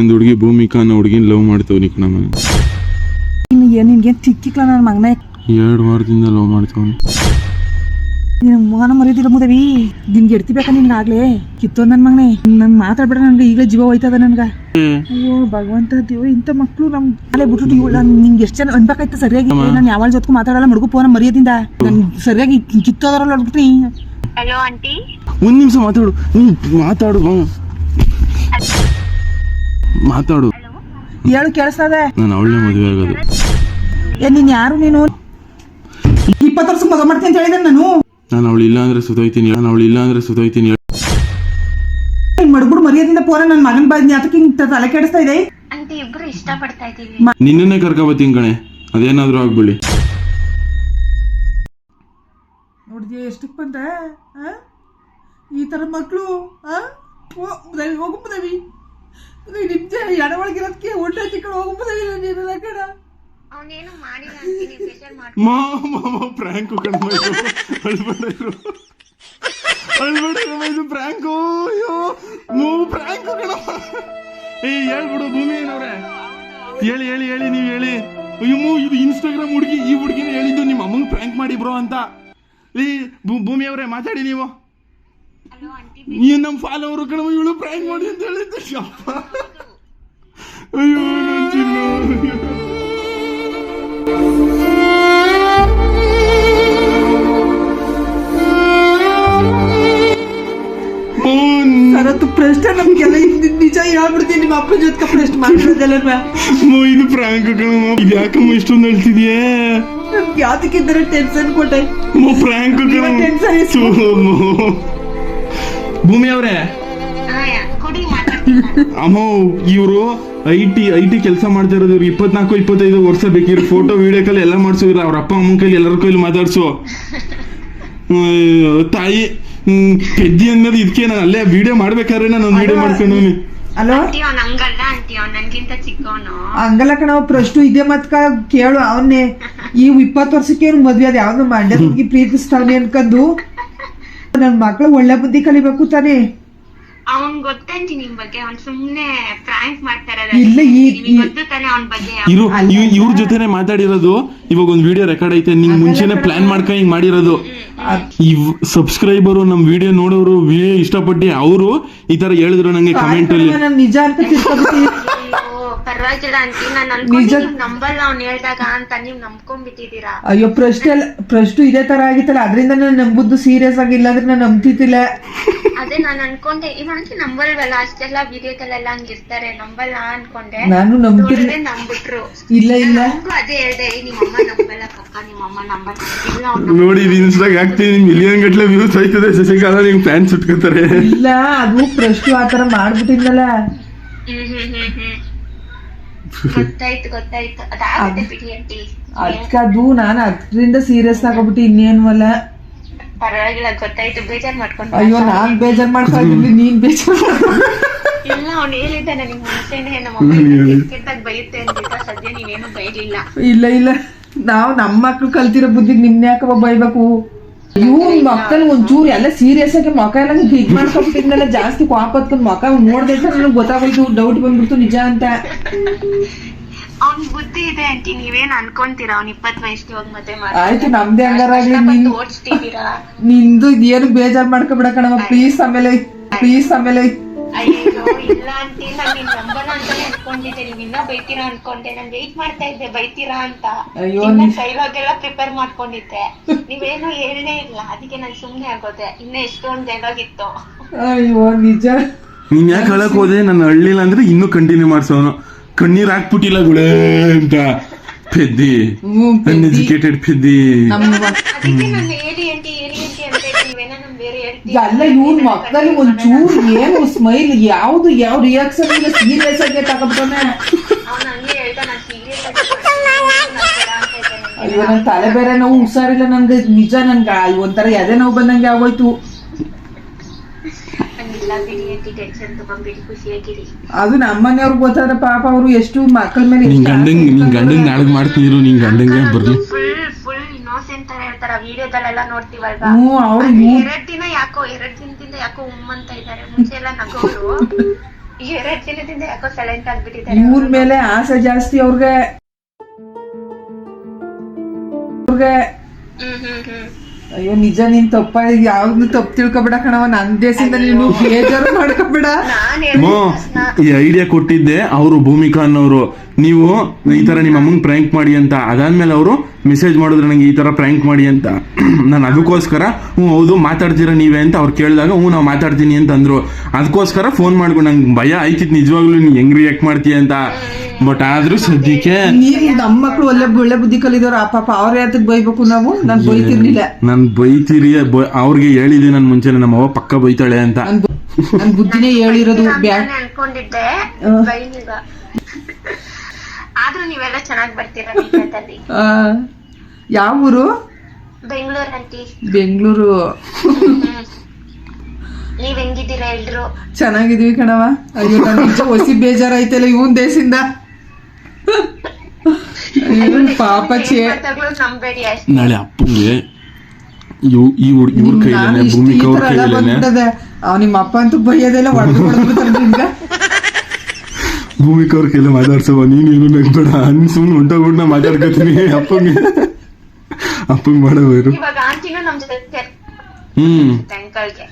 ಒಂದು ಹುಡುಗಿ ಭೂಮಿಕ ಅನ್ನೋ ಹುಡುಗಿನ ಲವ್ ಮಾಡ್ತವ್ನಿ ಕಣಮ್ಮ ಏನು ನಿನ್ಗೆ ತಿಕ್ಕಿಕ್ಲ ನನ್ನ ಮಗನೇ? ಎರಡು ವಾರದಿಂದ ಲವ್ ಮಾಡ್ತವ್ನಿ. ನಿನ್ನ ಮಗನ ಮರೀದಿಲ್ಲ ಮುದವಿ. ನಿನ್ಗೆ ಎಡ್ತಿ ಬೇಕಾ ನಿನ್ಗಾಗ್ಲೇ ಕಿತ್ತೋ ನನ್ನ ಮಗನೇ. ನನ್ ಮಾತಾಡ್ಬೇಡ ನನಗೆ ಈಗಲೇ ಜೀವ ಹೋಯ್ತದ ನನ್ಗ. ಅಯ್ಯೋ ಭಗವಂತ ದೇವ ಇಂಥ ಮಕ್ಕಳು ನಮ್ ಅಲ್ಲೇ ಬಿಟ್ಬಿಟ್ಟು ಇವಳು ನಿಂಗೆ ಎಷ್ಟು ಜನ ಅನ್ಬೇಕಾಯ್ತು ಸರಿಯಾಗಿ? ನಾನು ಯಾವ ಜೊತೆ ಮಾತಾಡಲ್ಲ ಮಡ್ಗು ಫೋನ್ ಮರ್ಯಾದಿಂದ. ನನ್ ಸರಿಯಾಗಿ ಕಿತ್ತೋದ್ರಲ್ಲ ನೋಡ್ಬಿಟ್ರಿ ಹಲೋ ಆಂಟಿ ಒಂದು ನಿಮಿಷ ಮಾತಾಡು. ನೀನು ಮಾತಾಡು ಬಾ. ಮಾತಾಡು. ಹೇಳು ಕೇಳಿಸ್ತದೆ. ನಾನು ಅವಳನ್ನೇ ಮದುವೆ ಆಗೋದು. ಏ ನೀನ್ ಯಾರು ನೀನು? ಇಪ್ಪತ್ತು ವರ್ಷ ಮಗ ಮಾಡ್ತೀನಿ ಅಂತ ಹೇಳಿದೆ ನಾನು. ನಾನು ಅವಳು ಇಲ್ಲ ಅಂದ್ರೆ ಸುತ್ತೋಯ್ತೀನಿ ನಾನು ಅವಳು ಇಲ್ಲ ಅಂದ್ರೆ ಸುತ್ತೋಯ್ತೀನಿ ಮಡ್ಗುಡು ಮರ್ಯಾದಿಂದ ಪೋರ ನನ್ನ ಮಗನ್ ಬಾಯ್ ಯಾತಕ್ಕೆ ಹಿಂಗ್ ತಲೆ ಕೆಡಿಸ್ತಾ ಇದೆ? ಇಬ್ರು ಇದೀವಿ ನಿನ್ನನ್ನೇ ಕರ್ಕೊಬತ್ತೀನಿ ಕಣೆ. ಅದೇನಾದ್ರೂ ಆಗ್ಬಿಡಿ. ನೋಡಿದ್ಯ ಎಷ್ಟಕ್ಕೆ ಬಂದ ಆ? ಈ ಥರ ಮಕ್ಕಳು ಹೋಗು ಮುದವಿ. ನಿಮ್ದೆ ಎಡವಳಗಿರೋದಕ್ಕೆ ಊಟ ಚಿಕ್ಕಳು ಹೋಗ್ಬೋದಿಲ್ಲ ನೀನೆಲ್ಲ ಕಣ ಅವನೇನು ಮಾಡಿಲ್ಲ ಆಂಟಿ ನೀವು ಬೇಜಾರ್ ಮಾಡಿ ಮಾಮ ಪ್ರ್ಯಾಂಕು ಕಣಮ್ಮ ಇದು. ಅಳ್ಬೇಡ ಇರು. ಇದು ಪ್ರ್ಯಾಂಕು ಅಯ್ಯೋ ಮೂ ಪ್ರ್ಯಾಂಕು ಕಣಮ್ಮ. ಏ ಹೇಳ್ಬಿಡು ಭೂಮಿ ಏನವ್ರೆ ಹೇಳಿ ಹೇಳಿ ಹೇಳಿ ನೀವು ಹೇಳಿ. ಅಯ್ಯೋ ಮೂ, ಇದು ಇನ್ಸ್ಟಾಗ್ರಾಮ್ ಹುಡುಗಿ ಈ ಹುಡುಗಿನ ಹೇಳಿದ್ದು ನಿಮ್ಮ ಅಮ್ಮಂಗೆ ಪ್ರ್ಯಾಂಕ್ ಮಾಡಿ ಬ್ರೋ ಅಂತ. ಈ ಭೂ- ಭೂಮಿ ಅವರೇ ಮಾತಾಡಿ ನೀವು. ನೀವು ನಮ್ಮ ಫಾಲೋವರು ಕಣಮ್ಮ ಇವಳು ಪ್ರ್ಯಾಂಕ್ ಮಾಡಿ ಅಂತ ಹೇಳಿದ್ದು. ಅಯ್ಯೋ ನನ್ ಚಿನ್ನ, ಸರತ್ತು ಪ್ರಶ್ನೆ ನಮ್ಗೆಲ್ಲ ಇದ್ ನಿಜ ಹೇಳ್ಬಿಡ್ತೀನಿ ನಿಮ್ಮ ಅಪ್ಪನ ಜೊತೆ ಪ್ರಶ್ನೆ ಮಾಡಿರೋದಲ್ಲ ಮೋ ಇದು ಪ್ರಾಂಕ್ ಕಣಮ್ಮ ಇದು ಯಾಕಮ್ಮ ಇಷ್ಟೊಂದು ಹೇಳ್ತಿದ್ಯೇ? ನನ್ಗೆ ಯಾತಕ್ಕಿದ್ದಾರೆ ಟೆನ್ಷನ್ ಕೊಟ್ಟೆ. ಮೋ ಪ್ರಾಂಕ್ ಇವಾಗ ಟೆನ್ಷನ್. ಭೂಮಿ ಅವರೇ ಅಮ್ಮ ಇವರು ಐ ಟಿ ಐ ಟಿ ಕೆಲಸ ಮಾಡ್ತಾ ಇರೋದು ಇವ್ರು ಇಪ್ಪತ್ನಾಲ್ಕು ಇಪ್ಪತ್ತೈದು ವರ್ಷ ಬೇಕಿರೋ ಫೋಟೋ ವಿಡಿಯೋ ಕಾಲ್ ಎಲ್ಲ ಮಾಡ್ಸೋರು ಅವ್ರ ಅಪ್ಪ ಅಮ್ಮನ ಕೈಲಿ ಎಲ್ಲರ ಕೈಲಿ ಮಾತಾಡ್ಸು. ತಾಯಿ ಹ್ಮ್, ಪೆದ್ದಿ ಅನ್ನೋದು ಇದಕ್ಕೆ ನಾನು ಅಲ್ಲೇ ವಿಡಿಯೋ ಮಾಡ್ಬೇಕಾದ್ರೆ ನಾನು ಒಂದು ವಿಡಿಯೋ ಮಾಡ್ಕೊಂಡು ಅಲೋ ಹಂಗಲ್ಲ ಕಣ ಪ್ರಶ್ನೆ ಇದೆ ಮತ್ಕ ಕೇಳು ಅವನ್ನೇ ಈ ಇಪ್ಪತ್ತು ವರ್ಷಕ್ಕೆ ಏನು ಮದ್ವೆ ಅದ ಯಾವ್ದು? ಮಂಡ್ಯ ಹುಡುಗಿ ಪ್ರೀತಿಸ್ತಾವನೆ ಅನ್ಕಂದು ನನ್ನ ಮಕ್ಳು ಒಳ್ಳೆ ಬುದ್ಧಿ ಕಲಿಬೇಕು ತಾನೇ. ಅವ್ನ್ ಗೊತ್ತಂಟಿ ನಿಮ್ ಬಗ್ಗೆ ಅವ್ನ್ ಸುಮ್ನೆ ಮಾಡ್ತಾ ಗೊತ್ತು ತಾನೆ ಅವ್ನ ಬಗ್ಗೆ ಇರು ಇವ್ರ ಜೊತೆನೆ ಮಾತಾಡಿರೋದು ಇವಾಗ ಒಂದು ವಿಡಿಯೋ ರೆಕಾರ್ಡ್ ಐತೆ ನಿಂಗ್ ಮುಂಚೆನೆ ಪ್ಲಾನ್ ಮಾಡ್ಕೊಂಡು ಹಿಂಗ್ ಮಾಡಿರೋದು. ಇವ್ ಸಬ್ಸ್ಕ್ರೈಬರು ನಮ್ ವಿಡಿಯೋ ನೋಡೋರು ವಿಡಿಯೋ ಇಷ್ಟಪಟ್ಟು ಅವರು ಈ ತರ ಹೇಳಿದ್ರು ನಂಗೆ ಕಮೆಂಟ್ ಅಲ್ಲಿ. ನಿಜ ಅಂತ ಪರವಾಗಿಲ್ಲ ಆಂಟಿ ನಾನು ಅನ್ಕೊಂಡೆ ನೀವ್ ನಂಬಲ್ಲ ಅವ್ನ್ ಹೇಳ್ದಾಗ ಅಂತ ನೀವ್ ನಂಬ್ಕೊಂಡ್ಬಿಟ್ಟಿದೀರಾ ಅಯ್ಯೋ ಪ್ರಶ್ನೆ ಅಲ್ಲ ಪ್ರಶ್ನೆ ಇದೇ ತರ ಆಗಿತ್ತಲ್ಲ ಅದರಿಂದ ನಾನು ನಂಬುದು ಸೀರಿಯಸ್ ಆಗಿಲ್ಲ ಅಂದ್ರೆ ನಾನು ನಂಬ್ತಿದ್ದಿಲ್ಲ. ಅದೇ ನಾನು ಅನ್ಕೊಂಡೆ ಇವಂಟಿ ನಂಬಲ್ವಲ್ಲ ಅಷ್ಟೆಲ್ಲ ವಿಡಿಯೋದಲ್ಲೆಲ್ಲ ಹಂಗಿರ್ತಾರೆ ನಂಬಲ್ಲ ಅನ್ಕೊಂಡೆ. ನಾನು ನಂಬ್ತಿರ್ಲಿ ನೋಡಿದ್ರೆ ನಂಬಿಟ್ರು ಇಲ್ಲ ಇಲ್ಲ. ನಂಗೂ ಅದೇ ಹೇಳ್ದೆ ನಿಮ್ಮ ನಿಮ್ಮಮ್ಮ ನಂಬಲ್ಲ ಕಕ್ಕ ನಿಮ್ಮಮ್ಮ ನಂಬಲ್ಲ. ಇಲ್ಲ ಅವ್ನು ನೋಡಿ ಇದು ಇನ್ಸ್ಟಾಗ್ ಹಾಕ್ತೀನಿ ಮಿಲಿಯನ್ ಗಟ್ಲೆ ವ್ಯೂಸ್ ಆಯ್ತದೆ ಶಶಿಕಾಲ ನಿಮ್ ಫ್ಯಾನ್ಸ್ ಉಟ್ಕೋತಾರೆ. ಇಲ್ಲ ಅದು ಪ್ರಶ್ನೆ ಆ ತರ ಮಾಡ್ಬಿಟ್ಟಿದ್ನಲ್ಲ. ಹ್ಮ್ ಹ್ಮ್ ಹ್ಮ್ ಹ್ಮ್. ಗೊತ್ತಾಯ್ತು ಗೊತ್ತಾಯ್ತು. ಅದಾಗುತ್ತೆ ಬಿಡಿ ಆಂಟಿ. ಅದಕ್ಕದು ನಾನು ಅದರಿಂದ ಸೀರಿಯಸ್ ತಗೊಬಿಟ್ಟು ಇನ್ನೇನ್ವಲ್ಲ ಪರವಾಗಿಲ್ಲ ಗೊತ್ತಾಯ್ತು. ಬೇಜಾರ್ ಮಾಡ್ಕೊಂಡು ಅಯ್ಯೋ ನಾನ್ ಬೇಜಾರ್ ಮಾಡ್ಕೊಂಡಿದ್ವಿ ನೀನ್ ಬೇಜಾರ್ ಮಾಡ್ಕೊಂಡ್- ಇಲ್ಲ ಅವ್ನು ಹೇಳಿದ್ದೆ ನನಗೆ ಮುಂಚೆನೆ ನಮ್ಮ ಕೆಟ್ಟಾಗ ಬೈಯುತ್ತೆ ಅಂತ ಸದ್ಯ ನೀನೇನು ಬೈಲಿಲ್ಲ. ಇಲ್ಲ ಇಲ್ಲ. ನಾವು ನಮ್ಮ ಮಕ್ಳು ಕಲ್ತಿರೋ ಬುದ್ಧಿಗೆ ನಿನ್ನೆ ಯಾಕಪ್ಪ ಬೈಬೇಕು? ಇವ್ನ ಮಕ್ಕಳು ಒಂಚೂರು ಎಲ್ಲ ಸೀರಿಯಸ್ ಆಗಿ ಮೊಕ ಎಲ್ಲ ಹಿಗ್ ಮಾಡ್ಕೊಂಡ್ಬಿಟ್ಟಿದ್ನಲ್ಲ ಜಾಸ್ತಿ ಕೋಪ ಹತ್ಕೊಂಡ್ ಮೊಕ ನೋಡ್ದೆ ನನಗೆ ಗೊತ್ತಾಗೋಯ್ತು ಡೌಟ್ ಬಂದ್ಬಿಡ್ತು ನಿಜ ಅಂತ. ಅವ್ನ್ ಬುದ್ಧಿ ಇದೆ ಆಂಟಿ ನೀವೇನ್ ಅನ್ಕೊಂತೀರಾ? ಅವ್ನ್ ಇಪ್ಪತ್ ವಯಸ್ಸಿಗೆ ಹೋಗಿ ಮತ್ತೆ ಆಯ್ತು ನಮ್ದೇ ಹಂಗಾರಾಗ್ಲಿ ನಿನ್ ಓಡಿಸ್ತಿದ್ದೀರಾ? ನಿಂದು ಏನು ಬೇಜಾರ್ ಮಾಡ್ಕೊಬಿಡ ಕಣವ ಪ್ಲೀಸ್ ಆಮೇಲೆ ಪ್ಲೀಸ್ ಆಮೇಲೆ ಅಯ್ಯೋ ಇಲ್ಲ ಆಂಟಿ ನಾನ್ ನಂಬಲ್ಲ ಅಂತಾನೆ ಅನ್ಕೊಂಡಿದ್ದೆ ನೀವ್ ಇನ್ನ ಬೈತೀರಾ ಅನ್ಕೊಂಡೆ. ನಾನ್ ವೇಟ್ ಮಾಡ್ತಾ ಇದ್ದೆ. ಬೈತೀರಾ ಅಂತ. ಅಯ್ಯೋ, ಡೈಲಾಗ್ ಎಲ್ಲ ಪ್ರಿಪೇರ್ ಮಾಡ್ಕೊಂಡಿದ್ದೆ. ನೀವೇನು ಹೇಳಲೇ ಇಲ್ಲ. ಅದಕ್ಕೆ ನಾನ್ ಸುಮ್ನೆ ಆಗೋದೆ. ಇನ್ನ ಎಷ್ಟೊಂದ್ ಡೈಲಾಗ್ ಇತ್ತು. ಅಯ್ಯೋ ನಿಜ. ನೀನ್ ಯಾಕೆ ಹೇಳಕ್ ಹೋದೆ? ನಾನು ಅಳ್ಳಿಲ್ಲ ಅಂದ್ರೆ ಇನ್ನೂ ಕಂಟಿನ್ಯೂ ಮಾಡ್ಸೋನು. ಕಣ್ಣೀರ್ ಹಾಕ್ಬಿಟ್ಟಿಲ್ಲ ಗುಳೇ ಅಂತ. ಪೆದ್ದಿ. ಅನ್ಎಜುಕೇಟೆಡ್ ಪೆದ್ದಿ ಅದಕ್ಕೆ ನಾನು ಹೇಳಿ ಆಂಟಿ ಹೇಳಿ. ಎಲ್ಲ ಇವ್ನ ಮಕ್ಕಳು ಒಂಚೂರು ಏನು ಸ್ಮೈಲ್ ಯಾವ್ದು ಯಾವ ರಿಯಾಕ್ಷನ್ ಇಲ್ಲ ಸೀರಿಯಸ್ ಆಗಿ ಇದ್ದೆ ಅಯ್ಯೋ ನನ್ ತಲೆ ಬೇರೆ ನೋವು ಹುಷಾರಿಲ್ಲ ನನ್ಗೆ ನಿಜ ನನ್ಗೆ ಒಂಥರ ಎದೆ ನೋವು ಬಂದಂಗೆ ಆಗೋಯ್ತು. ಅದು ನಮ್ಮನೆಯವ್ರಿಗೆ ಗೊತ್ತಾದ್ರೆ ಪಾಪ ಅವರು ಎಷ್ಟು ಮಕ್ಕಳ ಮೇಲೆ ನಿನ್ ಗಂಡಂಗ್ ನಿನ್ ಗಂಡಂಗ್ ನಾಳೆ ಮಾಡ್ತೀನಿ ನಿನ್ ಗಂಡಂಗೆ ಬರ್ಲಿ. ತರ ಹೇಳ್ತಾರ ವಿಡಿಯೋದಲ್ಲೆಲ್ಲ ನೋಡ್ತೀವಲ್ವಾ? ಹ್ಞೂ ಅವ್ರು ಎರಡ್ ದಿನ ಯಾಕೋ ಎರಡ್ ದಿನದಿಂದ ಯಾಕೋ ಉಮ್ ಅಂತ ಇದಾರೆ ಮುಂಚೆ ಎಲ್ಲ ನಗೋರು. ಎರಡ್ ದಿನದಿಂದ ಯಾಕೋ ಸೈಲೆಂಟ್ ಆಗ್ಬಿಟ್ಟಿದ್ದಾರೆ ಇವ್ರ ಮೇಲೆ ಆಸೆ ಜಾಸ್ತಿ ಅವ್ರಿಗೆ ಅವ್ರಿಗೆ. ಹ್ಮ್ ಹ್ಮ್ ಹ್ಮ್. ಅಯ್ಯೋ ನಿಜ ನೀನ್ ತಪ್ಪ ಯಾವ್ದು ತಪ್ಪು ತಿಳ್ಕೊಬೇಡ ಕಣವ ನನ್ ದೇಶದಿಂದ ನೀನು ಬೇಜಾರು ಮಾಡ್ಕೊಬೇಡ. ನಾನ್ ಈ ಐಡಿಯಾ ಕೊಟ್ಟಿದ್ದೆ ಅವರು ಭೂಮಿಕಾ ಅನ್ನೋರು ನೀವು ಈ ತರ ನಿಮ್ಮ ಅಮ್ಮಂಗ್ ಪ್ರ್ಯಾಂಕ್ ಮಾಡಿ ಅಂತ. ಅದಾದ್ಮೇಲೆ ಅವರು ಮೆಸೇಜ್ ಮಾಡಿದ್ರು ನಂಗೆ ಈ ತರ ಪ್ರ್ಯಾಂಕ್ ಮಾಡಿ ಅಂತ. ನಾನು ಅದಕ್ಕೋಸ್ಕರ ಹ್ಞೂ ಹೌದು ಮಾತಾಡ್ತೀರಾ ನೀವೇ ಅಂತ ಅವ್ರು ಕೇಳಿದಾಗ ಹ್ಞೂ ನಾವು ಮಾತಾಡ್ತೀನಿ ಅಂತ ಅಂದ್ರು ಅದಕ್ಕೋಸ್ಕರ ಫೋನ್ ಮಾಡ್ಕೊಂಡು ನಂಗೆ ಭಯ ಆಯ್ತಿತ್ತು. ನಿಜವಾಗ್ಲೂ ನೀನು ಹೆಂಗ್ ರಿಯಾಕ್ಟ್ ಮಾಡ್ತೀಯ ಅಂತ. ಬಟ್ ಆದ್ರೂ ಸದ್ಯಕ್ಕೆ ನೀನ್ ನಮ್ಮ ಮಕ್ಳು ಒಳ್ಳೆ ಒಳ್ಳೆ ಬುದ್ಧಿ ಕಲಿದವ್ರು. ಆ ಪಾಪ ಅವ್ರ ಯಾತಕ್ ಬೈಬೇಕು ನಾವು. ನಾನ್ ಬೈತಿರ್ಲಿಲ್ಲ. ನಾನು ಬೈತಿರಿ ಬ- ಅವ್ರಿಗೆ ಹೇಳಿದೆ ನಾನು ಮುಂಚೆ ನಮ್ಮ ಅವ್ವ ಪಕ್ಕ ಬೈತಾಳೆ ಅಂತ. ನನ್ ಬುದ್ಧಿನೇ ಹೇಳಿರೋದು ಬ್ಯಾ ನಾನ್ ಅನ್ಕೊಂಡಿದ್ದೆ. ಬೈಲಿಗ ಆದ್ರೂ ನೀವೆಲ್ಲ ಚೆನ್ನಾಗ್ ಬರ್ತೀರಾ ನಿಜದಲ್ಲಿ ಆ, ಯಾವ ಊರು? ಬೆಂಗಳೂರು. ಅಂಟಿ ಬೆಂಗಳೂರು ನೀವ್ ಹೆಂಗಿದ್ದೀರಾ ಎಲ್ರು? ಚೆನ್ನಾಗಿದೀವಿ ಕಣವ ಅಯ್ಯೋ ನನ್ ನಿಜ ಹೊಸಿ ಬೇಜಾರಾಯ್ತಲ್ಲ ಇವನ್ ದೇಶದಿಂದ. ಅಯ್ಯೋ, ಪಾಪ ಚೇ ಮಾತಾಗ್ಲೂ ನಂಬೇಡಿ ಅಷ್ಟೇ ನಾಳೆ ಅಪ್ಪಂಗೆ ಇವ್ ಈ ಹುಡ್ ಇವ್ರ ಕೈಲೇನೆ ಭೂಮಿಕಾ ಅವ್ರ ಕೈಲೇನೆ ಅವ್ ನಿಮ್ಮ ಅಪ್ಪ ಅಂತೂ ಬೈಯೋದೆಲ್ಲ ಹೊಡೆದು ಹೊಡೆದ್ಬಿಡ್ತಾರೆ ಭೂಮಿಕಾ ಅವ್ರ ಕೈಲೇ ಮಾತಾಡ್ಸವ ನೀನೇನು ನಗ್ಬೇಡ ನೀನ್ ಸುಮ್ಮನೆ ಹೊಂಟೋಗ್ಬಿಟ್ಟು ನಾ ಮಾತಾಡ್ಕೊತೀನಿ ಅಪ್ಪಂಗೆ ಅಪ್ಪಂಗೆ ಮಾಡವರು ಇವಾಗ ಆಂಟಿನೂ ನಮ್ ಜೊತೆ ಹ್ಮ್ ಅಂಕಲ್ಗೆ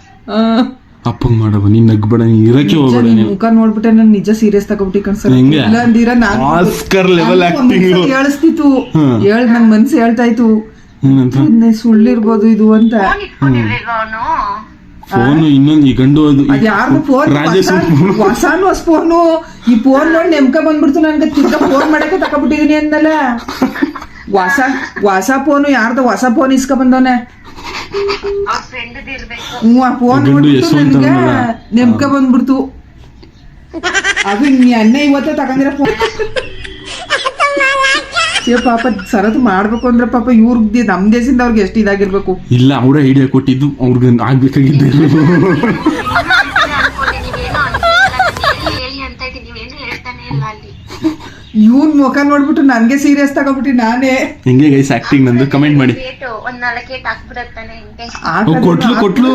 ಅಪ್ಪಂಗ್ ಮಾಡವ ನೀನ್ ನಗ್ಬೇಡ ನೀನ್ ಇರಕ್ಕೆ ಹೋಗ್ಬೇಡ ನಿನ್ ಮುಖ ನೋಡ್ಬಿಟ್ಟೆ ನನ್ ನಿಜ ಸೀರಿಯಸ್ ತಗೋಬಿಟ್ಟಿ ಕನ್ಸಲ್ಲ ಹೆಂಗೆ? ಇಲ್ಲ ಅಂದಿರ ನಾನು ಆಸ್ಕರ್ ಲೆವೆಲ್ ಆಕ್ಟಿಂಗ್ ಹೇಳಿಸ್ತಿತ್ತು. ಹೇಳ್ ನನ್ ಮನ್ಸು ಹೇಳ್ತಾ ಇತ್ತು ಸುಳ್ಳಿರ್ಬೋದು ಇದು ಅಂತ. ಫೋನ್ ಇಟ್ಕೊಂಡಿರ್ಲಿಲ್ವ ಅವನು. ಫೋನ್ ಇನ್ನೊಂದು ಈ ಗಂಡು ಅದು ಯಾರ್ದು ಫೋನ್? ರಾಜೇಶ್ ಹೊಸಾನು ಹೊಸ ಫೋನು. ಈ ಫೋನ್ ನೋಡಿ ನೆಮ್ಕ ಬಂದ್ಬಿಡ್ತು ನನ್ಗೆ. ತಿರ್ಗ ಫೋನ್ ಮಾಡಕ್ಕೆ ತಕೊಬಿಟ್ಟಿದೀನಿ ಅಂದಲ್ಲ ಹೊಸ ಹೊಸ ಫೋನು ಯಾರ್ದು ಹೊಸ ಫೋನ್ ಇಸ್ಕ ಬಂದವನೆ? ಹ್ಞೂ ಆ ಫೋನ್ ನನ್ಗೆ. ನೆಮ್ಕ ಬಂದ್ಬಿಡ್ತು. ಅದು ನೀ ಅನ್ನ ಇವತ್ತೇ ತಗೊಂಡಿರೋ ಫೋನ್ ಏ ಪಾಪ ಸರತ್ ಮಾಡ್ಬೇಕು ಅಂದ್ರೆ ಪಾಪ ಇವ್ರಿಗೆ ನಮ್ ದೇಶದಿಂದ ಅವ್ರಿಗೆ ಎಷ್ಟು ಇದಾಗಿರ್ಬೇಕು. ಇಲ್ಲ ಅವರೇ ಐಡಿಯಾ ಕೊಟ್ಟಿದ್ದು ಅವ್ರಿಗೆ ಆಗ್ಬೇಕಾಗಿದ್ದೆ ಅನ್ಕೊಂಡೆ ನೀವೇನೋ ಹೇಳಿ ಹೇಳಿ ಅಂತ ಇದ್ದೀನಿ ನೀವೇನು ಹೇಳ್ತಾನೆ ಇಲ್ಲ ಅಲ್ಲಿ ಇವನ್ ಮುಖ ನೋಡ್ಬಿಟ್ಟು ನನ್ಗೆ ಸೀರಿಯಸ್ ತಗೊಬಿಟ್ಟಿ ನಾನೇ. ಹಿಂಗೆ ಗೈಸ್ ಆಕ್ಟಿಂಗ್ ನಂದು ಕಮೆಂಟ್ ಮಾಡಿ. ಒಂದ್ ನಾಲ್ಕೇಟ್ ಹಾಕ್ಬಿಡತ್ತಾನೆ ಹಿಂಗೆ. ಕೊಟ್ಲು ಕೊಟ್ಲು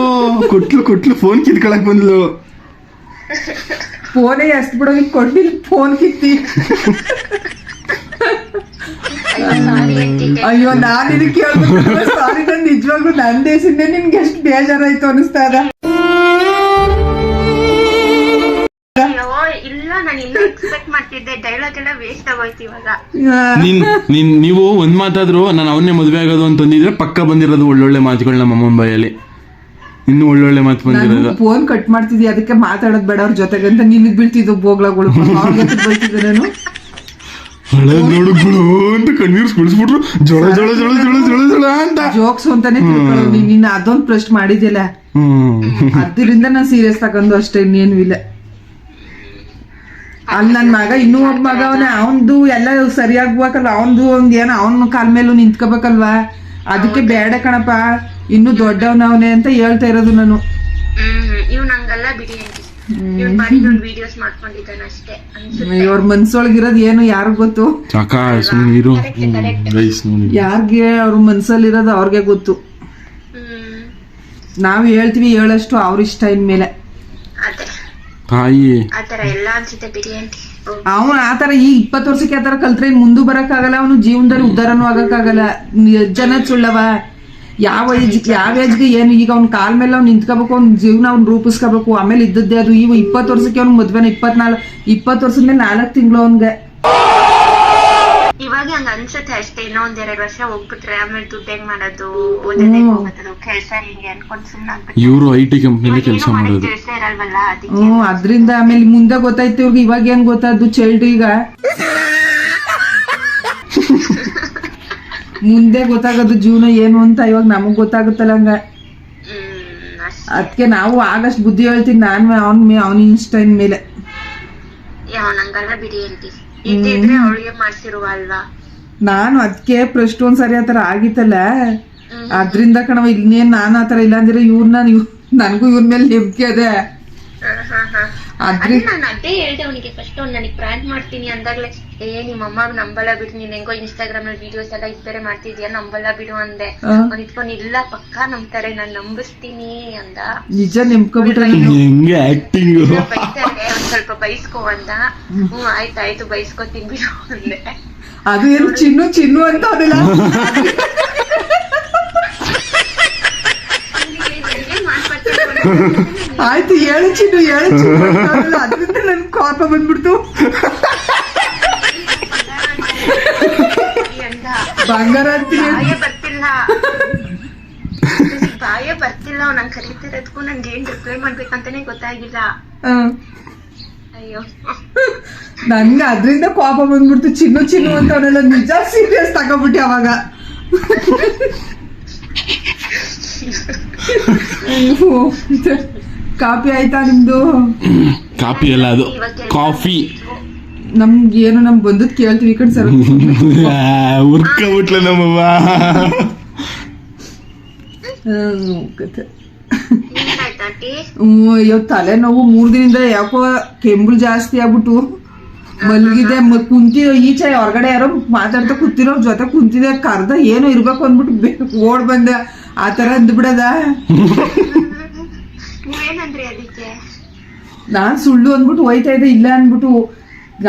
ಕೊಟ್ಲು ಕೊಟ್ಲು ಫೋನ್ ಕಿತ್ಕೊಳಕ್ ಬಂದ್ಲು. ಫೋನೇ ಎಷ್ಟ್ ಬಿಡೋ ಕೊಟ್ಟಿಲ್ಲ ಫೋನ್ ಕಿತ್ತಿ. ಅಯ್ಯೋ ನಾನು ಇದಕ್ಕೆ ಸಾರಿ ನಾನು ನಿಜವಾಗ್ಲೂ ನನ್ ದೇಶದಿಂದ ನಿನ್ಗೆ ಎಷ್ಟು ಬೇಜಾರಾಯ್ತು ಅನಿಸ್ತಾ ಅದ ಅಯ್ಯೋ ಇಲ್ಲ ನಾನು ಇನ್ನೂ ಎಕ್ಸ್ಪೆಕ್ಟ್ ಮಾಡ್ತಿದ್ದೆ. ಡೈಲಾಗ್ ಎಲ್ಲ ವೇಸ್ಟ್ ಆಗೋಯ್ತು ಇವಾಗ. ನೀನ್ ನೀನ್ ನೀವು ಒಂದ್ ಮಾತಾದ್ರು ನಾನು ಅವನ್ನೇ ಮದ್ವೆ ಆಗೋದು ಅಂತಂದಿದ್ರೆ ಪಕ್ಕ ಬಂದಿರೋದು ಒಳ್ಳೊಳ್ಳೆ ಮಾತುಗಳು ನಮ್ಮ ಅಮ್ಮನ ಬಾಯಲ್ಲಿ. ಇನ್ನು ಒಳ್ಳೊಳ್ಳೆ ಮಾತು ನಾನು ಬಂದಿರೋದು ಫೋನ್ ಕಟ್ ಮಾಡ್ತಿದ್ದೆ ಅದಕ್ಕೆ ಮಾತಾಡೋದ್ ಬೇಡ ಅವ್ರ ಜೊತೆಗೆ ಅಂತ. ನಿನಗ್ ಬೀಳ್ತಿದ್ದು ಬೋಗ್ಲಾಗಳು ನಾನು? ಹಳೆ ನೋಡುಗಳು ಅಂತ ಕಣ್ಣೀರ್ ಜೊಳ ಜೊಳ ಜೊಳ ಜೊಳ ಜೊಳ ಜೊಳ ಅಂತ. ಜೋಕ್ಸ್ ಅಂತಾನೆ ತಿಳ್ಕೊಳ್ಳೋದು. ನೀನ್ ನಿನ್ನ ಅದೊಂದ್ ಪ್ರಶ್ನೆ ಮಾಡಿದ್ಯಲ್ಲ. ಹ್ಮ್. ಅದರಿಂದ ನಾನು ಸೀರಿಯಸ್ ತಗೊಂಡು ಅಷ್ಟೇ ಇನ್ನೇನು ಇಲ್ಲ. ಅಲ್ಲಿ ನನ್ ಮಗ ಇನ್ನೂ ಒಬ್ಬ ಮಗ ಅವನೇ ಅವನ್ದು ಎಲ್ಲ ಸರಿಯಾಗ್ಬೇಕಲ್ಲ ಅವನ್ದು ಒಂದ್ ಏನೋ ಅವನ ಕಾಲ ಮೇಲೂ ನಿಂತ್ಕೋಬೇಕಲ್ವಾ? ಅದಕ್ಕೆ ಬೇಡ ಕಣಪ್ಪ ಇನ್ನು ದೊಡ್ಡವನವನೇ ಅಂತ ಹೇಳ್ತಾ ಇರೋದು ನಾನು. ಹ್ಮ್ ಇವ್ ನಂಗಲ್ಲ ಬಿಡಿ ವಿಡಿಯೋಸ್ ಮಾಡ್ಕೊಂಡಿದ್ದಾನೆ ಅಷ್ಟೇ ಇವ್ರ ಮನ್ಸೊಳಗಿರೋದು ಏನು ಯಾರಿಗ್ ಗೊತ್ತು? ಯಾರಿಗೆ ಅವ್ರ ಮನ್ಸಲ್ಲಿರೋದು ಅವ್ರಿಗೆ ಗೊತ್ತು. ಹ್ಮ್. ನಾವ್ ಹೇಳ್ತೀವಿ ಹೇಳಷ್ಟು ಅವ್ರ ಇಷ್ಟ ಇನ್ಮೇಲೆ. ತಾಯಿ ಆತರ ಎಲ್ಲ ಅನ್ಸುತ್ತೆ ಬಿರಿಯಾನಿ. ಅವನು ಆತರ ಈ ಇಪ್ಪತ್ತು ವರ್ಷಕ್ಕೆ ಆತರ ಕಲ್ತ್ರೆ ಇನ್ ಮುಂದೆ ಬರಕ್ಕಾಗಲ್ಲ ಅವನು ಜೀವನದಲ್ಲಿ ಉದ್ಧಾರನೂ ಆಗಕ್ಕಾಗಲ್ಲ. ಜನ ಸುಳ್ಳವ. ಯಾವ ಏಜ್ ಯಾವ ಏಜ್ಗೆ ಏನು ಈಗ ಅವ್ನ ಕಾಲ್ ಮೇಲೆ ಅವ್ನು ನಿಂತ್ಕೋಬೇಕು ಅವ್ನ ಜೀವನ ಅವ್ನು ರೂಪಿಸ್ಕೋಬೇಕು ಆಮೇಲೆ ಇದ್ದದ್ದೇ ಅದು. ಇವು ಇಪ್ಪತ್ತು ವರ್ಷಕ್ಕೆ ಅವ್ನು ಮದ್ವೆನ ಇಪ್ಪತ್ನಾಲ್ಕು ಇಪ್ಪತ್ತು ವರ್ಷದ ಮೇಲೆ ನಾಲ್ಕು ತಿಂಗಳು ಅವ್ನ್ಗೆ. ಇವಾಗ ಹಂಗ ಅನ್ಸುತ್ತೆ ಅಷ್ಟೇ ಇನ್ನೊಂದ್ ಒಂದ್ ಎರಡ್ ವರ್ಷ ಹೋಗ್ಬಿಟ್ರೆ ಆಮೇಲೆ ದುಡ್ಡು ಹೆಂಗ್ ಮಾಡೋದು? ಓದೋದೇ ಹೋಗೋದು ಕೆಲ್ಸ ಹಿಂಗೆ ಅನ್ಕೊಂಡ್ ಸುಮ್ನೆ ಇವರು ಐ ಟಿ ಕಂಪ್ನಿಲಿ ಕೆಲಸ ಮಾಡೋದು. ಕೆಲ್ಸ ಇರಲ್ವಲ್ಲ ಅದಕ್ಕೆ ಹ್ಮ್ ಅದ್ರಿಂದ ಆಮೇಲೆ ಮುಂದೆ ಗೊತ್ತಾಯ್ತು ಇವ್ರಿಗೆ ಇವಾಗ ಏನ್ ಗೊತ್ತಾದ್ದು ಚೈಲ್ಡ್ ಈಗ? ಮುಂದೆ ಗೊತ್ತಾಗೋದು ಜೀವನ ಏನು ಅಂತ ಇವಾಗ ನಮಗ್ ಗೊತ್ತಾಗುತ್ತಲ್ಲ ಹಂಗ. ಹ್ಮ್ ಅಷ್ಟೇ. ಅದಕ್ಕೆ ನಾವು ಆಗಸ್ಟ್ ಬುದ್ಧಿ ಹೇಳ್ತೀನಿ ನಾನು ಅವನ್ ಮೇ ಅವನ ಇನ್ಸ್ಟೈನ್ ಮೇಲೆ. ಯಾವ ನಂಗಲ್ಲ ಬಿಡಿ ಅಂಟಿ ಇದ್ದಿದ್ರೆ ಅವಳಿಗೆ ಮಾಡ್ಸಿರುವ ಅಲ್ವಾ? ನಾನು ಅದಕ್ಕೆ ಫಸ್ಟ್ ಒಂದ್ಸರಿ ಆತರ ಆಗಿತ್ತಲ್ಲ. ಅದ್ರಿಂದ ಕಣವ ಇನ್ನೇನ್ ನಾನು ಆತರ ಇಲ್ಲ ಅಂದ್ರೆ ಇವ್ರನ್ನ ನೀವು ನನಗೂ ಇವ್ರ ಮೇಲೆ ನಂಬಿಕೆ ಅದೇ. ಅದೇ ಹೇಳ್ದೆ ಅವನಿಗೆ ಫಸ್ಟ್ ಅವ್ನು ನನಗೆ ಪ್ರಾಂಕ್ ಮಾಡ್ತೀನಿ ಅಂದಾಗ್ಲೇ. ಏ ನಿಮ್ಮ ಅಮ್ಮ ನಂಬಲ್ಲ ಬಿಡು. ನೀನ್ ಹೆಂಗೋ ಇನ್ಸ್ಟಾಗ್ರಾಮ್ ಅಲ್ಲಿ ವಿಡಿಯೋಸ್ ಎಲ್ಲ ಇದ್ ಬೇರೆ ಮಾಡ್ತಿದ್ಯಾ? ನಂಬಲ್ಲ ಬಿಡು ಅಂದೆ. ಅವ್ನ್ ಇಟ್ಕೊಂಡ್ ಇಲ್ಲ ಪಕ್ಕಾ ನಂಬ್ತಾರೆ. ನಾನ್ ನಂಬಿಸ್ತೀನಿ ಅಂದ. ನಿಜ ನೆಮ್ಕೊಬಿಟ್ರೆ ನೀನು? ಹೆಂಗೆ ಆಕ್ಟಿಂಗ್ ಬೈತಾರೆ ಒಂದ್ ಸ್ವಲ್ಪ ಬೈಸ್ಕೊ ಅಂದ ಹ್ಮ್. ಆಯ್ತಾಯ್ತು ಬೈಸ್ಕೊತೀನಿ ಬಿಡು ಅಂದೆ. ಅದು ಏನು ಚಿನ್ನು ಚಿನ್ನು ಅಂತ ಅವ್ನು? ಆಯ್ತು ಹೇಳು ಚಿನ್ನು ಹೇಳು ಚಿನ್ನು ಅದ್ರಿಂದ ನನ್ ಕೋಪ ಬಂದ್ಬಿಡ್ತು. ಬಂಗಾರ ಬಾಯೇ ಬರ್ತಿಲ್ಲ. ಬಾಯೇ ಬರ್ತಿಲ್ಲ ಅವ್ನು ನಂಗೆ ಕರೀತಿರೋದಕ್ಕೂ ನಂಗೆ ಏನ್ ರಿಪ್ಲೈ ಮಾಡ್ಬೇಕಂತಾನೆ ಗೊತ್ತಾಗಿಲ್ಲ. ಅಯ್ಯೋ. ನನ್ಗೆ ಅದರಿಂದ ಕೋಪ ಬಂದ್ಬಿಡ್ತು. ಚಿನ್ನು ಚಿನ್ನು ಅಂತ ಅವನೆಲ್ಲ ನಿಜ ಸೀರಿಯಸ್ ತಗೊಂಡ್ಬಿಟ್ಟೆ ಅವಾಗ. ಕಾಫಿ ಆಯ್ತಾ ನಿಮ್ದು? ಕಾಫಿ ಅಲ್ಲ ಅದು. ಕಾಫಿ. ನಮ್ಗೆ ಏನು ನಮ್ ಬಂದದ್ ಕೇಳ್ತೀವಿ ಈ ಕಡೆ ಸರ್. ಉರ್ಕಬಿಟ್ಲ ನಮ್ಮವ್ವ. ಅಯ್ಯೋ ತಲೆನೋವು ಮೂರ್ ದಿನದಿಂದ ಯಾಕೋ ಕೆಂಬು ಜಾಸ್ತಿ ಆಗ್ಬಿಟ್ಟು ಮಲಗಿದೆ. ಕುಂತಿ ಕುಂತಿರೋ ಈಚೆ ಹೊರಗಡೆ ಯಾರೋ ಮಾತಾಡ್ತಾ ಕೂತಿರೋ ಜೊತೆ ಕುಂತಿದೆ. ಕರ್ದ ಏನೋ ಇರ್ಬೇಕು ಅಂದ್ಬಿಟ್ಟು ಓಡ್ ಬಂದೆ. ಆ ತರ ಅಂದ್ಬಿಡದ. ನಾನ್ ಸುಳ್ಳು ಅಂದ್ಬಿಟ್ಟು ಹೋಯ್ತಾ ಇದ್ದೆ ಇಲ್ಲ ಅಂದ್ಬಿಟ್ಟು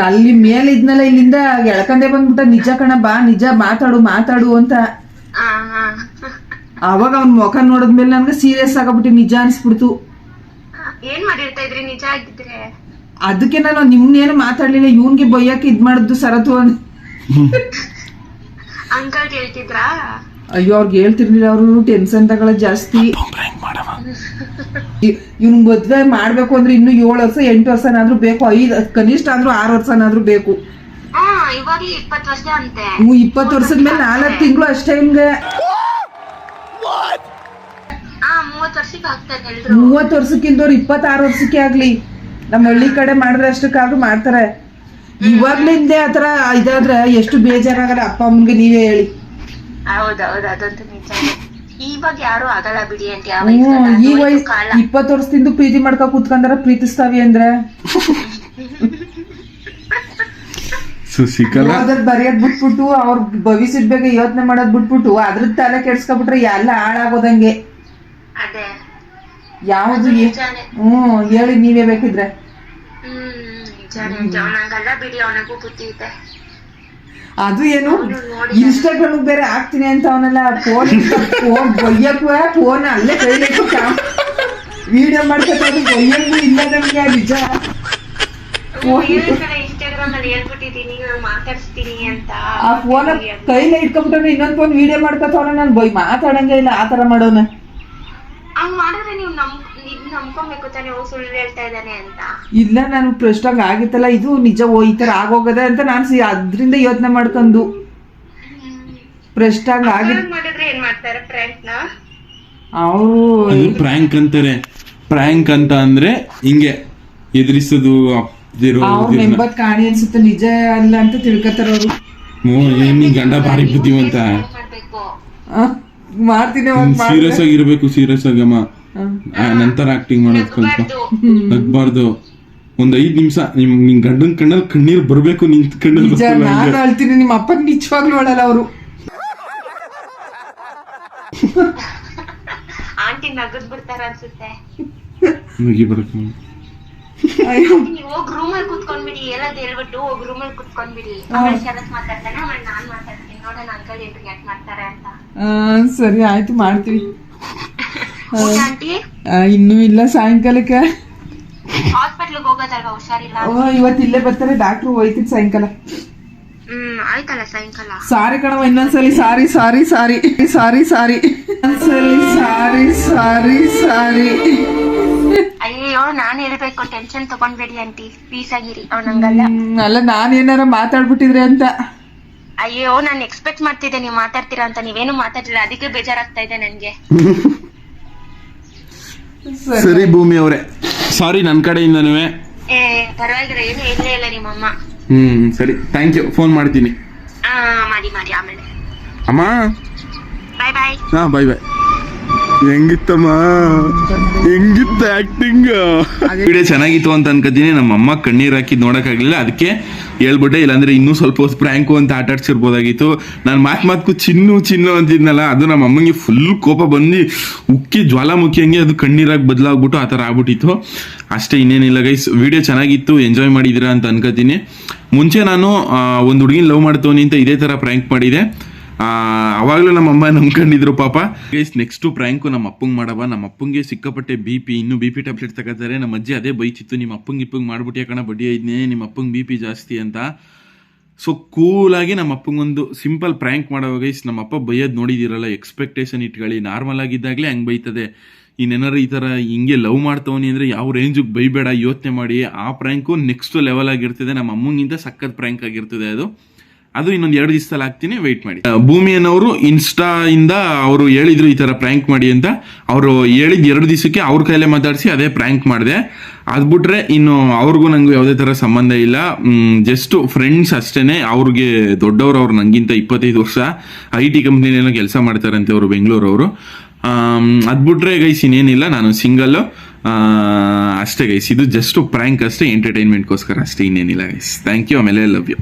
ಅಲ್ಲಿ ಮೇಲೆ ಇದ್ನಲ್ಲ ಇಲ್ಲಿಂದ ಎಳ್ಕಂಡೆ ಬಂದ್ಬಿಟ್ಟ ನಿಜ ಕಣ ಬಾ ನಿಜ ಮಾತಾಡು ಮಾತಾಡು ಅಂತ. ಅವಾಗ ಅವ್ನ ಮುಖ ನೋಡಿದ್ಮೇಲೆ ನನ್ಗೆ ಸೀರಿಯಸ್ ಆಗಬಿಟ್ಟು ನಿಜ ಅನ್ಸ್ಬಿಡ್ತು. ಏನ್ ಮಾಡಿರ್ತಾ ಇದ್ರಿ? ನಿಜ ಆಗಿದ್ರೆ? ಅದಕ್ಕೆ ನಾನು ನಿಮ್ನೇನು ಮಾತಾಡ್ಲಿಲ್ಲ ಇವನ್ಗೆ ಬೊಯ್ಯಕ್ಕೆ ಇದ್ ಮಾಡಿದ್ದು ಸರತು ಅಂತ. ಅಂಕಲ್ ಹೇಳ್ತಿದ್ರಾ ಅಯ್ಯೋ ಅವ್ರಿಗೆ ಹೇಳ್ತಿರ್ಲಿಲ್ಲ ಅವರು ಟೆನ್ಷನ್ ತಗೊಳ ಜಾಸ್ತಿ. ಇವ್ನ್ ಮದ್ವೆ ಮಾಡ್ಬೇಕು ಅಂದ್ರೆ ಇನ್ನು ಏಳು ವರ್ಷ ಎಂಟು ವರ್ಷನಾದ್ರೂ ಬೇಕು ಐದ್ ಕನಿಷ್ಠ ಆದ್ರೂ ಆರು ವರ್ಷನಾದ್ರೂ ಬೇಕು. ಇಪ್ಪತ್ತು ವರ್ಷದ ಮೇಲೆ ನಾಲ್ಕು ತಿಂಗಳು ಅಷ್ಟೇ ಹಿಂಗೆ? ಮೂವತ್ತು ವರ್ಷಕ್ಕಿಲ್ದವ್ರು ಇಪ್ಪತ್ತಾರು ವರ್ಷಕ್ಕೆ ಆಗ್ಲಿ. ನಮ್ಮ ಹಳ್ಳಿ ಕಡೆ ಮಾಡಿದ್ರೆ ಅಷ್ಟಕ್ಕಾದ್ರೂ ಮಾಡ್ತಾರೆ. ಇವಾಗ್ಲಿಂದೇ ಆತರ ಇದಾದ್ರೆ ಎಷ್ಟು ಬೇಜಾರಾಗಲ್ಲ. ಅಪ್ಪ ಅಮ್ಮಗೆ ನೀವೇ ಹೇಳಿ. ಹೌದೌದು ಅದಂತೂ ನಿಜ. ಇವಾಗ ಯಾರು ಆಗಲ್ಲ ಬಿಡಿ ಅಂತ ಯಾವ ಹ್ಮ್ ಈ ವಯಸ್ಸು ಕಾಲ. ಇಪ್ಪತ್ತು ವರ್ಷದಿಂದ ಪ್ರೀತಿ ಮಾಡ್ಕೊ ಕೂತ್ಕೊಂಡಾರ ಪ್ರೀತಿಸ್ತಾವಿ ಅಂದ್ರೆ? ಸುಶಿಕಲಾ? ಓದದ್ ಬರೆಯೋದ್ ಬಿಟ್ಬಿಟ್ಟು ಅವ್ರ ಭವಿಷ್ಯದ ಬಗ್ಗೆ ಯೋಚನೆ ಮಾಡೋದ್ ಬಿಟ್ಬಿಟ್ಟು ಅದ್ರ ತಲೆ ಕೆಡ್ಸ್ಕೊಬಿಟ್ರೆ ಎಲ್ಲ ಹಾಳಾಗೋದಂಗೆ. ಅದೇ. ಯಾವ್ದು ಏ- ನಿಜಾನೇ. ಹ್ಮ್ ಹೇಳಿ ನೀವೇ ಬೇಕಿದ್ರೆ. ಹ್ಮ್ ನಿಜಾನೇ ಬಿಡಿ ಅವನಿಗೂ ಬುದ್ಧಿ ಇದೆ. ಅದು ಏನು? ಇನ್ಸ್ಟಾಗ್ರಾಮ್ ಬೇರೆ ಹಾಕ್ತೀನಿ ಅಂತ ಅವನೆಲ್ಲ ಫೋನ್ ಫೋನ್ ಬೊಯ್ಯಕ್ಕೂ ಫೋನ್ ಅಲ್ಲೇ ಕೈಲಿ ವಿಡಿಯೋ ಮಾಡ್ಕೊತಾರೆ ಬೊಯ್ಯಕ್ಕೂ ಇಲ್ಲ ನಮ್ಗೆ ನಿಜ. ಆ ಫೋನ್ ಕೈಲೇ ಇಟ್ಕೊಂಡ್ಬಿಟ್ಟು ಇನ್ನೊಂದ್ ಫೋನ್ ವಿಡಿಯೋ ಮಾಡ್ಕೊತವನ ನಾನು ಬೈ ಮಾತಾಡಂಗೆ ಇಲ್ಲ ಆತರ ಮಾಡೋನ. ಹಂಗ್ ಮಾಡಿದ್ರೆ ನೀವ್ ನಂಬ್ಕೊಬೇಕು ತಾನೆ ಹೋಗಿ ಸುಳ್ಳು ಹೇಳ್ತಾ ಇದ್ದಾನೆ ಅಂತ. ಇಲ್ಲ ನಾನು ಪ್ರಶ್ನಾಗ ಆಗಿತ್ತಲ್ಲ ಇದು ನಿಜ ಓ ಈ ತರ ಆಗೋಗದ ಅಂತ ನಾನು ಸಿ ಅದ್ರಿಂದ ಯೋಚನೆ ಮಾಡ್ಕೊಂಡು. ಪ್ರಶ್ನಾಗ ಆಗಿ ಹಂಗ್ ಮಾಡಿದ್ರೆ ಏನ್ ಮಾಡ್ತಾರೆ ಫ್ರೆಂಡ್ನ ಅವರು ಅದು ಪ್ರ್ಯಾಂಕ್ ಅಂತಾರೆ. ಪ್ರ್ಯಾಂಕ್ ಅಂತ ಅಂದ್ರೆ ಹಿಂಗೆ ಎದುರಿಸೋದು ಅಪ್ದಿರೋ ಅವ್ರ ನೆಂಬತ್ ಕಾಣಿ ಅನ್ಸುತ್ತೆ ನಿಜ ಅಲ್ಲ ಅಂತ ತಿಳ್ಕೊತಾರ ಅವರು. ಏನ್ ನೀ ಗಂಡ ಭಾರಿ ಬುದ್ಧಿವಂತ? ಮಾಡ್ಬೇಕು. ಮಾಡ್ತೀನಿ. ಸೀರಿಯಸ್ ಆಗಿರ್ಬೇಕು ಸೀರಿಯಸ್ ಆಗಮ್ಮ. ನಂತರ ಆಕ್ಟಿಂಗ್ ಮಾಡೋದು ಕಲ್ತು ಬಾರ್ದು ನಗ್ಬಾರ್ದು. ಒಂದ್ ಐದ್ ನಿಮಿಷ ನಿಮ್ ನಿನ್ ಗಂಡನ್ ಕಣ್ಣಲ್ಲಿ ಕಣ್ಣೀರ್ ಬರ್ಬೇಕು ನಿಂತ್ ಕಣ್ಣಲ್ಲಿ ನಾನು. ಅಳ್ತೀನಿ ನಿಮ್ಮ ಅಪ್ಪನ ನಿಜವಾಗ್ಲೂ ನೋಡಲ್ಲ ಅವರು. ಆಂಟಿ ನಗದ್ ಬಿಡ್ತಾರ ಅನ್ಸುತ್ತೆ. ಮುಗಿ ಬರಕ್ಕೆ ನೀವು ಹೋಗ್ ರೂಮ್ ಅಲ್ಲಿ ಕುತ್ಕೊಂಡ್ಬಿಡಿ ಎಲ್ಲದ್ ಹೇಳ್ಬಿಟ್ಟು ಹೋಗ್ ರೂಮ್ ಅಲ್ಲಿ ಕುತ್ಕೊಂಡ್ಬಿಡಿ. ಆಮೇಲೆ ಶರತ್ ಮಾತಾಡ್ತಾನೆ ಆಮೇಲೆ ನಾನ್ ಮಾತಾಡ್ತೀನಿ. ನೋಡೋಣ ಅಂಕಲ್ ಏನ್ ರಿಯಾಕ್ಟ್ ಮಾಡ್ತಾರೆ ಅಂತ. ಸರಿ ಆಯ್ತು ಮಾಡ್ತೀವಿ. ಆ, ಇನ್ನೂ ಇಲ್ಲ ಸಾಯಂಕಾಲಕ್ಕೆ. ಹಾಸ್ಪಿಟ್ಲಿಗೆ ಹೋಗೋದಲ್ವಾ ಹುಷಾರಿಲ್ಲ? ಓ ಇವತ್ತು ಇಲ್ಲೇ ಬರ್ತಾರೆ ಡಾಕ್ಟ್ರು ಹೋಯ್ತಿದ್ ಸಾಯಂಕಾಲ. ಹ್ಮ್ ಆಯ್ತಲ್ಲ ಸಾಯಂಕಾಲ. ಸಾರಿ ಕಣವ ಇನ್ನೊಂದ್ಸಲಿ ಸಾರಿ ಸಾರಿ ಸಾರಿ ಸಾರಿ ಸಾರಿ. ಇನ್ನೊಂದ್ಸಲಿ ಸಾರಿ ಸಾರಿ ಸಾರಿ. ಅಯ್ಯೋ ನಾನ್ ಹೇಳ್ಬೇಕು ಟೆನ್ಷನ್ ತಗೊಂಡ್ಬೇಡಿ ಅಂತಿ ಪೀಸ್ ಆಗಿರಿ. ಅವನಂಗಲ್ಲ ಅಲ್ಲ ಅಲ್ಲ ಏನಾರ ಮಾತಾಡ್ಬಿಟ್ಟಿದ್ರೆ ಅಂತ. ಅಯ್ಯೋ ನಾನು ಎಕ್ಸ್ಪೆಕ್ಟ್ ಮಾಡ್ತಿದ್ದೆ ನೀವು ಮಾತಾಡ್ತೀರಾ ಅಂತ ನೀವೇನು ಮಾತಾಡ್ತಿಲ್ಲ ಅದಕ್ಕೆ ಬೇಜಾರಾಗ್ತಾ ಇದೆ ನನ್ಗೆ. ಸರಿ. ಭೂಮಿ ಅವರೇ. ಸಾರಿ ನನ್ನ ಕಡೆಯಿಂದನೂ ಏ ಪರವಾಗಿಲ್ಲ ಏನು ಇಲ್ಲೇ ಇಲ್ಲ ನಿಮ್ಮಮ್ಮ. ಹ್ಮ್ ಸರಿ. ಥ್ಯಾಂಕ್ ಯು ಫೋನ್ ಮಾಡ್ತೀನಿ. ಆ ಮಾಡಿ ಮಾಡಿ ಆಮೇಲೆ. ಅಮ್ಮ? ಬಾಯ್ ಬಾಯ್ ಹಾ ಬಾಯ್ ಬಾಯ್ ಹೆಂಗಿತ್ತಮ್ಮ? ಹೆಂಗಿತ್ತ ಆಕ್ಟಿಂಗ್ ವಿಡಿಯೋ ಚೆನ್ನಾಗಿತ್ತು ಅಂತ ಅನ್ಕೋತೀನಿ ನಮ್ಮ ಅಮ್ಮ ಕಣ್ಣೀರ್ ಹಾಕಿದ್ ನೋಡಕ್ಕಾಗ್ಲಿಲ್ಲ ಅದಕ್ಕೆ ಹೇಳ್ಬಿಟ್ಟೆ ಇಲ್ಲಾಂದ್ರೆ ಇನ್ನೂ ಸ್ವಲ್ಪ ಹೊತ್ತು ಪ್ರ್ಯಾಂಕು ಅಂತ ಆಟ ಆಡ್ಸಿರ್ಬೋದಾಗಿತ್ತು. ನಾನು ಮಾತ್ ಮಾತ್ಕು ಚಿನ್ನು ಚಿನ್ನು ಅಂತಿದ್ನಲ್ಲ ಅದು ನಮ್ಮ ಅಮ್ಮಂಗೆ ಫುಲ್ ಕೋಪ ಬಂದು ಉಕ್ಕಿ ಜ್ವಾಲಾಮುಖಿ ಹಂಗೆ ಅದು ಕಣ್ಣೀರಾಗಿ ಬದಲಾಗ್ಬಿಟ್ಟು ಆ ಥರ ಆಗ್ಬಿಟ್ಟಿತ್ತು. ಅಷ್ಟೇ ಇನ್ನೇನಿಲ್ಲ ಗೈಸ್ ವಿಡಿಯೋ ಚೆನ್ನಾಗಿತ್ತು ಎಂಜಾಯ್ ಮಾಡಿದೀರ ಅಂತ ಅನ್ಕೋತೀನಿ ಮುಂಚೆ ನಾನು ಒಂದು ಹುಡುಗಿನ ಲವ್ ಮಾಡ್ತೋನಿ ಅಂತ ಇದೇ ಥರ ಪ್ರ್ಯಾಂಕ್ ಮಾಡಿದೆ. ಅವಾಗ್ಲೂ ನಮ್ಮ ಅಮ್ಮ ನಂಬ್ಕೊಂಡಿದ್ರು ಪಾಪ. ಗೈಸ್ ನೆಕ್ಸ್ಟ್ ಪ್ರ್ಯಾಂಕು ನಮ್ಮ ಅಪ್ಪಂಗೆ ಮಾಡವ ನಮ್ಮ ಅಪ್ಪಂಗೆ ಸಿಕ್ಕಾಪಟ್ಟೆ ಬಿ ಪಿ ಇನ್ನು ಬಿ ಪಿ ಟ್ಯಾಬ್ಲೆಟ್ ತಗೋತಾರೆ. ನಮ್ಮ ಅಜ್ಜಿ ಅದೇ ಬೈತಿತ್ತು, ನಿಮ್ಮ ಅಪ್ಪಂಗೆ ಇಪ್ಪಂಗೆ ಮಾಡ್ಬಿಟ್ಟು ಯಾಕಣ ಬಡ್ಡಿ ಇದ್ನೇ ನಿಮ್ಮ ಅಪ್ಪಂಗೆ ಬಿ ಪಿ ಜಾಸ್ತಿ ಅಂತ. ಸೊ ಕೂಲಾಗಿ ನಮ್ಮ ಅಪ್ಪಂಗೊಂದು ಸಿಂಪಲ್ ಪ್ರ್ಯಾಂಕ್ ಮಾಡೋವಾಗ ಗೈಸ್ ನಮ್ಮ ಅಪ್ಪ ಬೈಯೋದು ನೋಡಿದಿರಲ್ಲ ಎಕ್ಸ್ಪೆಕ್ಟೇಷನ್ ಇಟ್ಕೊಳ್ಳಿ. ನಾರ್ಮಲ್ ಆಗಿದ್ದಾಗಲೇ ಹಂಗೆ ಬೈತದೆ. ಇನ್ನೇನಾರು ಈ ಥರ ಹಿಂಗೆ ಲವ್ ಮಾಡ್ತವನಿ ಅಂದರೆ ಯಾವ ರೇಂಜಿಗೆ ಬೈಬೇಡ, ಯೋಚನೆ ಮಾಡಿ. ಆ ಪ್ರ್ಯಾಂಕು ನೆಕ್ಸ್ಟ್ ಲೆವೆಲ್ ಆಗಿರ್ತದೆ. ನಮ್ಮ ಅಮ್ಮಂಗಿಂತ ಸಖತ್ ಪ್ರ್ಯಾಂಕ್ ಆಗಿರ್ತದೆ ಅದು. ಅದು ಇನ್ನೊಂದು ಎರಡು ದಿವಸದಲ್ಲಿ ಹಾಕ್ತೀನಿ ವೆಯ್ಟ್ ಮಾಡಿ. ಭೂಮಿ ಭೂಮಿಯನ್ನವರು ಇನ್ಸ್ಟಾ ಇಂದ ಅವರು ಹೇಳಿದ್ರು ಈ ತರ ಪ್ರ್ಯಾಂಕ್ ಮಾಡಿ ಅಂತ. ಅವರು ಹೇಳಿದ ಎರಡು ದಿವಸಕ್ಕೆ ಅವ್ರ ಕೈಲೇ ಮಾತಾಡಿಸಿ ಅದೇ ಪ್ರ್ಯಾಂಕ್ ಮಾಡಿದೆ. ಅದ್ಬಿಟ್ರೆ ಇನ್ನು ಅವ್ರಿಗೂ ನಂಗೂ ಯಾವುದೇ ಥರ ಸಂಬಂಧ ಇಲ್ಲ. ಜಸ್ಟ್ ಫ್ರೆಂಡ್ಸ್ ಅಷ್ಟೇ ಅವ್ರಿಗೆ ದೊಡ್ಡವರು ಅವ್ರು ನಂಗಿಂತ ಇಪ್ಪತ್ತೈದು ವರ್ಷ. ಐ ಟಿ ಕಂಪ್ನಿನೇನೋ ಕೆಲಸ ಮಾಡ್ತಾರಂತೆ ಅವರು ಬೆಂಗಳೂರವರು ಅದ್ಬಿಟ್ರೆ ಗೈಸ್ ಇನ್ನೇನಿಲ್ಲ. ನಾನು ಸಿಂಗಲ್ಲು ಅಷ್ಟೇ ಗೈಸ್ ಇದು ಜಸ್ಟ್ ಪ್ರ್ಯಾಂಕ್ ಅಷ್ಟೇ ಎಂಟರ್ಟೈನ್ಮೆಂಟ್ಗೋಸ್ಕರ ಅಷ್ಟೇ, ಇನ್ನೇನಿಲ್ಲ ಗೈಸ್ ಥ್ಯಾಂಕ್ ಯು ಆಮೇಲೆ ಲವ್ ಯು